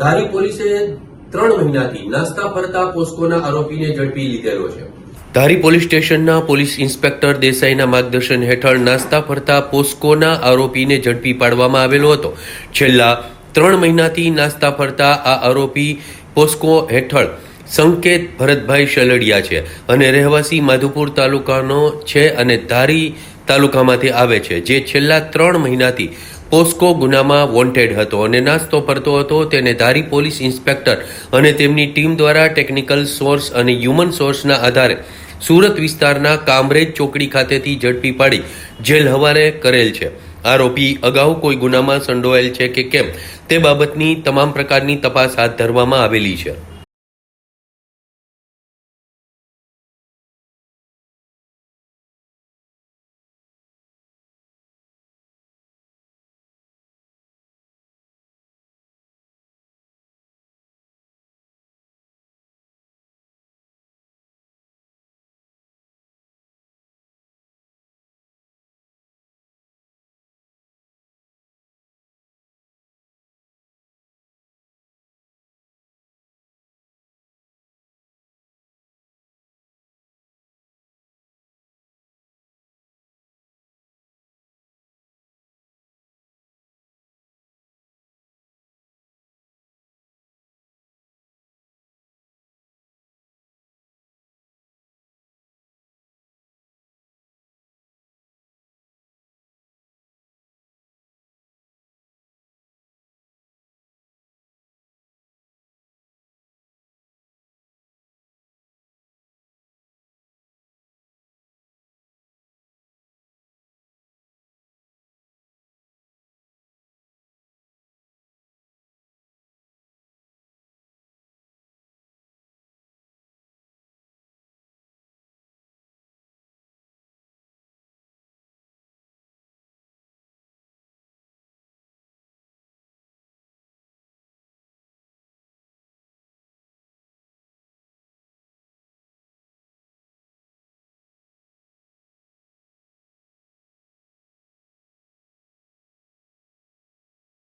ધારી પોલીસે ત્રણ મહિનાથી નાસ્તા ફરતા પોસ્કોના આરોપીને ઝડપી લીધેલો છે. ધારી પોલીસ સ્ટેશનના પોલીસ ઇન્સ્પેક્ટર દેસાઈના માર્ગદર્શન હેઠળ નાસ્તા ફરતા પોસ્કોના આરોપીને ઝડપી પાડવામાં આવેલો હતો. છેલ્લા ત્રણ મહિનાથી નાસ્તા ફરતા આ આરોપી પોસ્કો હેઠળ સંકેત ભરતભાઈ શલડિયા છે અને રહેવાસી માધુપુર તાલુકાનો છે અને ધારી તાલુકામાંથી આવે છે, જે છેલ્લા ત્રણ મહિનાથી પોસ્કો ગુનામાં વોન્ટેડ હતો અને નાસ્તો ફરતો હતો. તેને ધારી પોલીસ ઇન્સ્પેક્ટર અને તેમની ટીમ દ્વારા ટેકનિકલ સોર્સ અને હ્યુમન સોર્સના આધારે સુરત વિસ્તારના કામરેજ ચોકડી ખાતેથી ઝડપી પાડી જેલ હવાલે કરેલ છે. આરોપી અગાઉ કોઈ ગુનામાં સંડોવાયેલ છે કે કેમ તે બાબતની તમામ પ્રકારની તપાસ હાથ ધરવામાં આવેલી છે.